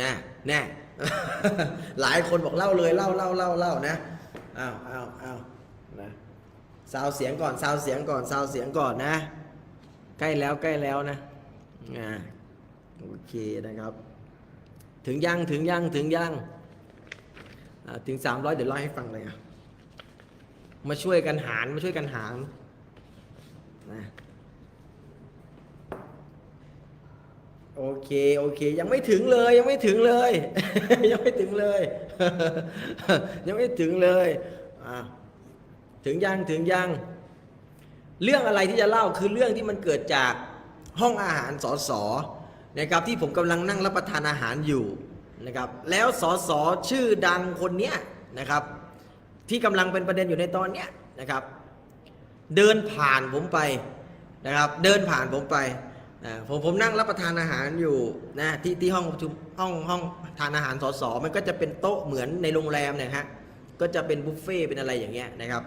นะแน่หลายคนบอกเล่าเลยเล่าเล่าเล่าเล่านะอ้าวอ้าวอ้าวนะซาวเสียงก่อนซาวเสียงก่อนซาวเสียงก่อนนะ ใกล้แล้วใกล้แล้วนะอ่าโอเคนะครับ ถึงยังถึงยังถึงยังอ่าถึง 300 เดี๋ยวเล่าให้ฟังเลยอะมาช่วยกันหารมาช่วยกันหารนะ โอเค โอเค ยังไม่ถึงเลย ยังไม่ถึงเลย ยังไม่ถึงเลย ยังไม่ถึงเลยอ่าถึงยังถึงยัง เรื่องอะไรที่จะเล่าคือเรื่องที่มันเกิดจากห้องอาหารสอสอนะครับที่ผมกำลังนั่งรับประทานอาหารอยู่นะครับ แล้วสอสอชื่อดังคนเนี้ยนะครับ ที่กำลังเป็นประเด็นอยู่ในตอนเนี้ยนะครับ เดินผ่านผมไปนะครับ เดินผ่านผมไป ผมผมนั่งรับประทานอาหารอยู่นะที่ที่ห้องประชุมห้องห้องทานอาหารสสมันก็จะเป็นโต๊ะเหมือนในโรงแรมนี่ยฮะก็จะเป็นบุฟเฟ่เป็นอะไรอย่างเงี้ยนะครับ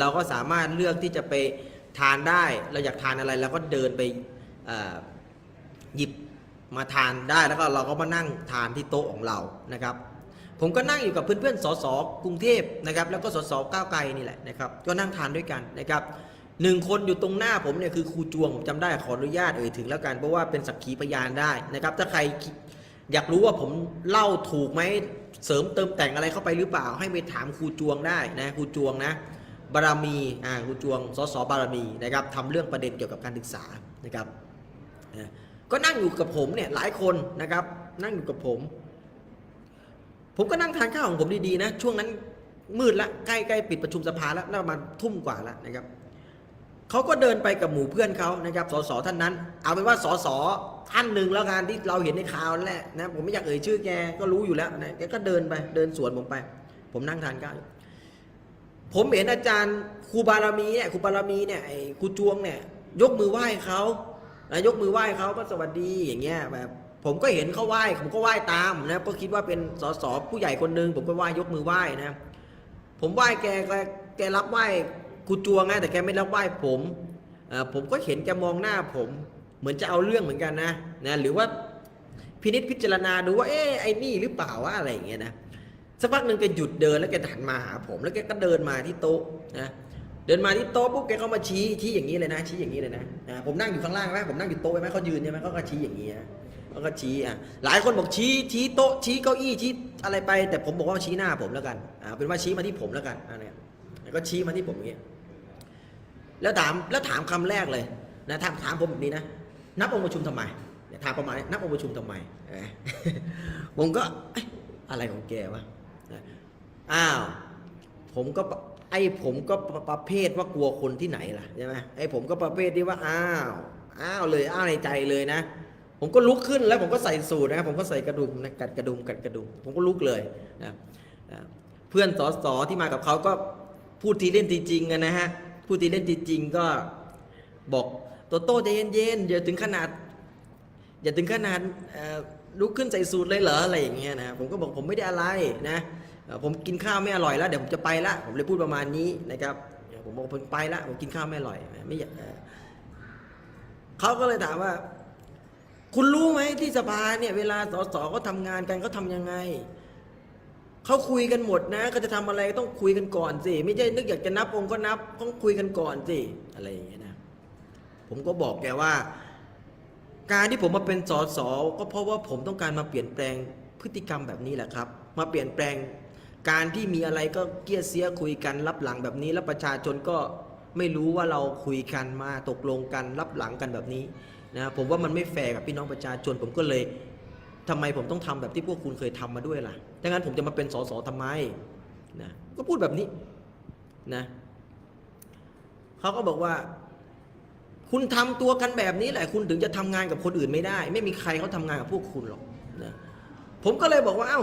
เราก็สามารถเลือกที่จะไปทานได้ เราอยากทานอะไรเราก็เดินไปหยิบมาทานได้แล้วก็เราก็มานั่งทานที่โต๊ะของเรานะครับ ผมก็นั่งอยู่กับเพื่อนๆสสกรุงเทพนะครับ แล้วก็สสก้าวไกลนี่แหละนะครับ ก็นั่งทานด้วยกันนะครับ หนึ่งคนอยู่ตรงหน้าผมเนี่ยคือครูจวงผมจำได้ขออนุญาตเอ่ยถึงแล้วกันเพราะว่าเป็นสักขีพยานได้นะครับ ถ้าใครอยากรู้ว่าผมเล่าถูกไหมเสริมเติมแต่งอะไรเข้าไปหรือเปล่า ให้ไปถามครูจวงได้นะครูจวงนะบารมีอ่าครูจวงสสบารมีนะครับทำเรื่องประเด็นเกี่ยวกับการศึกษานะครับก็นั่งอยู่กับผมเนี่ยหลายคนนะครับ นั่งอยู่กับผม ผมก็นั่งทานข้าวของผมดีๆนะช่วงนั้นมืดละใกล้ๆปิดประชุมสภาแล้วประมาณทุ่มกว่าแล้วนะครับ เขาก็เดินไปกับหมู่เพื่อนเขานะครับสสท่านนั้น เอาเป็นว่าสสท่านหนึ่งแล้วกันที่เราเห็นในข่าวนั่นแหละนะผมไม่อยากเอ่ยชื่อแกก็รู้อยู่แล้วนะแกก็เดินไปเดินสวนผมไป ผมนั่งทานข้าวผมเห็นอาจารย์ครูบารมีเนี่ยครูบารมีเนี่ยไอ้ครูจวงเนี่ยยกมือไหว้เขานะยกมือไหว้เขาก็สวัสดีอย่างเงี้ยแบบผมก็เห็นเขาไหว้ผมก็ไหว้ตามนะเพราะคิดว่าเป็นสสผู้ใหญ่คนหนึ่งผมก็ไหว้ยกมือไหว้นะผมไหว้แกแกแกรับไหว้ ครูจวงไงแต่แกไม่รับไหว้ผมผมก็เห็นแกมองหน้าผม เหมือนจะเอาเรื่องเหมือนกันนะนะหรือว่าพินิษพิจารณาดูว่าเอ๊ะไอ้นี่หรือเปล่าว่าอะไรอย่างเงี้ยนะสักพักหนึ่งแกหยุดเดินแล้วแกหันมาหาผม แล้วแกก็เดินมาที่โต๊ะนะเดินมาที่โต๊ะปุ๊บแกก็มาชี้ชี้อย่างนี้เลยนะชี้อย่างนี้เลยนะนะผมนั่งอยู่ข้างล่างไหมผมนั่งอยู่โต๊ะไหมเขายืนใช่ไหมเขาก็ชี้อย่างนี้นะแล้วก็ชี้อะหลายคนบอกชี้ชี้โต๊ะชี้เก้าอี้ชี้อะไรไป แต่ผมบอกว่าชี้หน้าผมแล้วกันอ่าเป็นว่าชี้มาที่ผมแล้วกันอันเนี้ยก็ชี้มาที่ผมอย่างเงี้ย แล้วถามแล้วถามคำแรกเลยนะถามถามผมแบบนี้นะนับองค์ประชุมทำไมถามประมาณนี้นับองค์ประชุมทำไมผมก็อะไรของแกวะนะอ้าวผมก็ไอ้ผมก็ประเภทว่ากลัวคนที่ไหนล่ะใช่ไหมไอ้ผมก็ประเภทที่ว่าอ้าวอ้าวเลยอ้าวในใจเลยนะ ผมก็ลุกขึ้นแล้วผมก็ใส่สูทนะผมก็ใส่กระดุมนะกัดกระดุมกัดกระดุมผมก็ลุกเลยนะเพื่อนสอสอที่มากับเขาก็พูดทีเล่นทีจริงกันนะฮะ พูดทีเล่นจริงๆก็บอกโตโต้ใจเย็นๆอย่าถึงขนาด อย่าถึงขนาดลุกขึ้นใส่สูทเลยเหรออะไรอย่างเงี้ยนะผมก็บอกผมไม่ได้อะไรนะผมกินข้าวไม่อร่อยแล้วเดี๋ยวผมจะไปละผมเลยพูดประมาณนี้นะครับผมบอกผมไปละผมกินข้าวไม่อร่อยไม่อยากเอ่อเขาก็เลยถามว่า คุณรู้ไหมที่สภาเนี่ยเวลาสสเขาทำงานกันเขาทำยังไง เขาคุยกันหมดนะเขาจะทำอะไรก็ต้องคุยกันก่อนสิไม่ใช่นึกอยากจะนับองค์ก็นับต้องคุยกันก่อนสิอะไรอย่างเงี้ยนะผมก็บอกแกว่า การที่ผมมาเป็นสสก็เพราะว่าผมต้องการมาเปลี่ยนแปลงพฤติกรรมแบบนี้แหละครับ มาเปลี่ยนแปลงการที่มีอะไรก็เกลี้ยเสียคุยกันรับหลังแบบนี้ แล้วประชาชนก็ไม่รู้ว่าเราคุยกันมาตกลงกันรับหลังกันแบบนี้นะผมว่ามันไม่แฟร์กับพี่น้องประชาชนผมก็เลย ทำไมผมต้องทำแบบที่พวกคุณเคยทำมาด้วยล่ะดังนั้นผมจะมาเป็นสสทำไมนะก็พูดแบบนี้นะเขาก็บอกว่า คุณทำตัวกันแบบนี้แหละ คุณถึงจะทำงานกับคนอื่นไม่ได้ ไม่มีใครเขาทำงานกับพวกคุณหรอกนะผมก็เลยบอกว่า เอ้า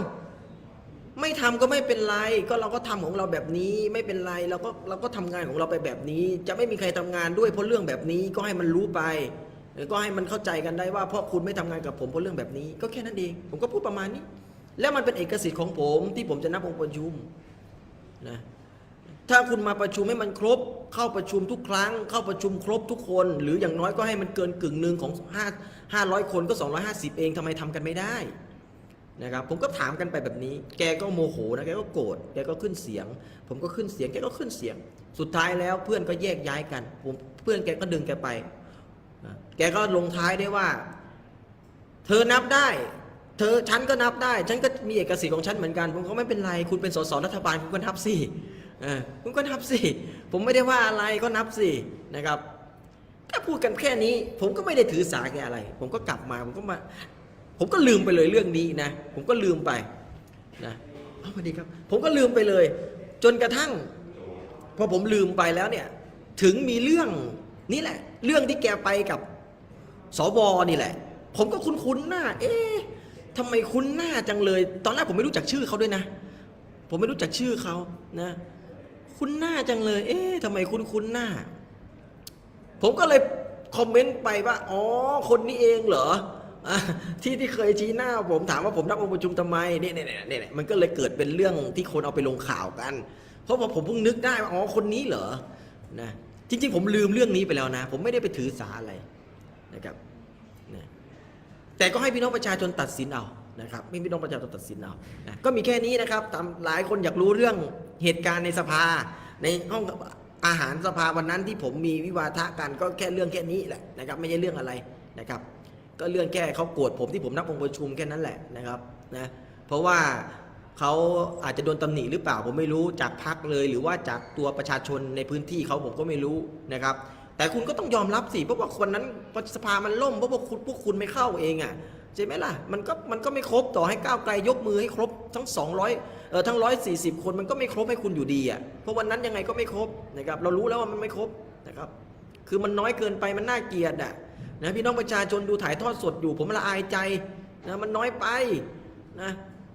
ไม่ทำก็ไม่เป็นไร ก็เราก็ทำของเราแบบนี้ ไม่เป็นไรเราก็เราก็ทำงานของเราไปแบบนี้ จะไม่มีใครทำงานด้วยเพราะเรื่องแบบนี้ก็ให้มันรู้ไป เออก็ให้มันเข้าใจกันได้ว่าเพราะคุณไม่ทำงานกับผมเพราะเรื่องแบบนี้ ก็แค่นั้นเอง ผมก็พูดประมาณนี้ แล้วมันเป็นเอกสิทธิ์ของผมที่ผมจะนับองค์ประชุมนะถ้าคุณมาประชุมให้มันครบ เข้าประชุมทุกครั้ง เข้าประชุมครบทุกคน หรืออย่างน้อยก็ให้มันเกินกึ่งหนึ่งของ5 500 คนก็ 250 เองทำไมทำกันไม่ได้นะครับผมก็ถามกันไปแบบนี้ แกก็โมโหนะแกก็โกรธแกก็ขึ้นเสียง ผมก็ขึ้นเสียงแกก็ขึ้นเสียง สุดท้ายแล้วเพื่อนก็แยกย้ายกันผมเพื่อนแกก็ดึงแกไป แกก็ลงท้ายได้ว่า เธอนับได้ เธอฉันก็นับได้ ฉันก็มีเอกสิทธิ์ของฉันเหมือนกันผมก็ไม่เป็นไร คุณเป็นสสรัฐบาลคุณก็นับสิคุณก็นับสิผมไม่ได้ว่าอะไรก็นับสินะครับแค่พูดกันแค่นี้ ผมก็ไม่ได้ถือสาแกอะไร ผมก็กลับมาผมก็มาผมก็ลืมไปเลยเรื่องนี้นะ ผมก็ลืมไปนะเอาสวัสดีครับ ผมก็ลืมไปเลย จนกระทั่ง พอผมลืมไปแล้วเนี่ย ถึงมีเรื่อง นี่แหละ เรื่องที่แกไปกับสวนี่แหละ ผมก็คุ้นๆหน้า เอ๊ะทำไมคุ้นหน้าจังเลย ตอนแรกผมไม่รู้จักชื่อเขาด้วยนะ ผมไม่รู้จักชื่อเขานะ คุ้นหน้าจังเลย เอ๊ะทำไมคุ้นๆหน้า ผมก็เลยคอมเมนต์ไปว่า อ๋อ คนนี้เองเหรอ ที่ที่เคยชี้หน้าผมถามว่าผมนับองค์ประชุมทำไมเนี่ยเนี่ยเนี่ยเนี่ยมันก็เลยเกิดเป็นเรื่องที่คนเอาไปลงข่าวกัน เพราะว่าผมเพิ่งนึกได้ว่า อ๋อ คนนี้เหรอ นะ จริง ๆ ผมลืมเรื่องนี้ไปแล้วนะ ผมไม่ได้ไปถือสาอะไรนะครับนะแต่ก็ให้พี่น้องประชาชนตัดสินเอานะครับไม่พี่น้องประชาชนตัดสินเอานะก็มีแค่นี้นะครับตามหลายคนอยากรู้เรื่องเหตุการณ์ในสภา ในห้องอาหารสภาวันนั้นที่ผมมีวิวาทะกันก็แค่เรื่องแค่นี้แหละนะครับไม่ใช่เรื่องอะไรนะครับ ก็เรื่องแค่เขาโกรธผมที่ผมนับองค์ประชุมแค่นั้นแหละนะครับนะเพราะว่า เขาอาจจะโดนตำหนิหรือเปล่าผมไม่รู้จากพักเลย หรือว่าจากตัวประชาชนในพื้นที่เขาผมก็ไม่รู้นะครับ แต่คุณก็ต้องยอมรับสิเพราะว่าคนนั้นสภามันล่มเพราะว่าคุณพวกคุณไม่เข้าเองอะใช่ไหมล่ะมันก็มันก็ไม่ครบต่อให้ก้าวไกลยกมือให้ครบทั้ง 200เออทั้ง 140 คนมันก็ไม่ครบให้คุณอยู่ดีอะเพราะวันนั้นยังไงก็ไม่ครบนะครับเรารู้แล้วว่ามันไม่ครบนะครับคือมันน้อยเกินไปมันน่าเกลียดอะนะพี่น้องประชาชนดูถ่ายทอดสดอยู่ ผมละอายใจนะมันน้อยไปนะ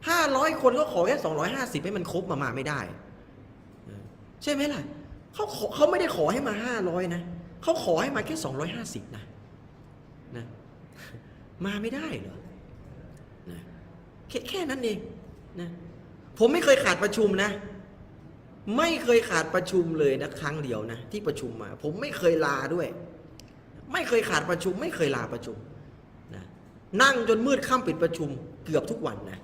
ห้าร้อยคนก็ขอแค่สองร้อยห้าสิบให้มันครบมามาไม่ได้ ใช่ไหมล่ะเขาเขาไม่ได้ขอให้มาห้าร้อยนะเขาขอให้มาแค่สองร้อยห้าสิบนะนะมาไม่ได้เหรอนะแค่แค่นั้นเองนะผมไม่เคยขาดประชุมนะ ไม่เคยขาดประชุมเลยนะครั้งเดียวนะ ที่ประชุมมา ผมไม่เคยลาด้วย ไม่เคยขาดประชุม ไม่เคยลาประชุมนะนั่งจนมืดค่ำปิดประชุมเกือบทุกวันนะ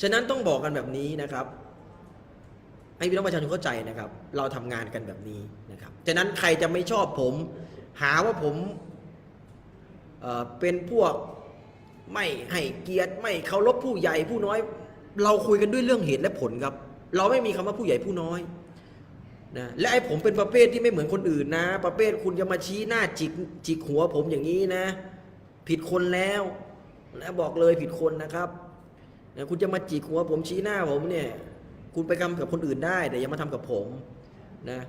ฉะนั้นต้องบอกกันแบบนี้นะครับให้พี่น้องประชาชนเข้าใจนะครับ เราทำงานกันแบบนี้นะครับฉะนั้นใครจะไม่ชอบผม หาว่าผมเเป็นพวกไม่ให้เกียรติไม่เคารพผู้ใหญ่ผู้น้อย เราคุยกันด้วยเรื่องเหตุและผลครับ เราไม่มีคำว่าผู้ใหญ่ผู้น้อยนะและไอ้ผมเป็นประเภทที่ไม่เหมือนคนอื่นนะ ประเภทคุณจะมาชี้หน้าจิกจิกหัวผมอย่างนี้นะ ผิดคนแล้วนะบอกเลยผิดคนนะครับ นะคุณจะมาจิกหัวผมชี้หน้าผมเนี่ย คุณไปทำกับคนอื่นได้ แต่อย่ามาทำกับผมนะ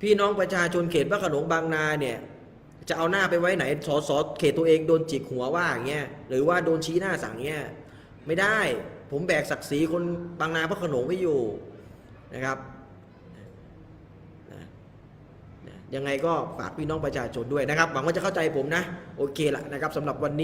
พี่น้องประชาชนเขตพระขนงบางนาเนี่ย จะเอาหน้าไปไว้ไหนสอสอเขตตัวเองโดนจิกหัวว่าอย่างเงี้ยหรือว่าโดนชี้หน้าสั่งเงี้ยไม่ได้ ผมแบกศักดิ์ศรีคนบางนาพระขนงไว้อยู่นะครับยังไงก็ฝากพี่น้องประชาชนด้วยนะครับหวังว่าจะเข้าใจผมนะ โอเคละนะครับสำหรับวันนี้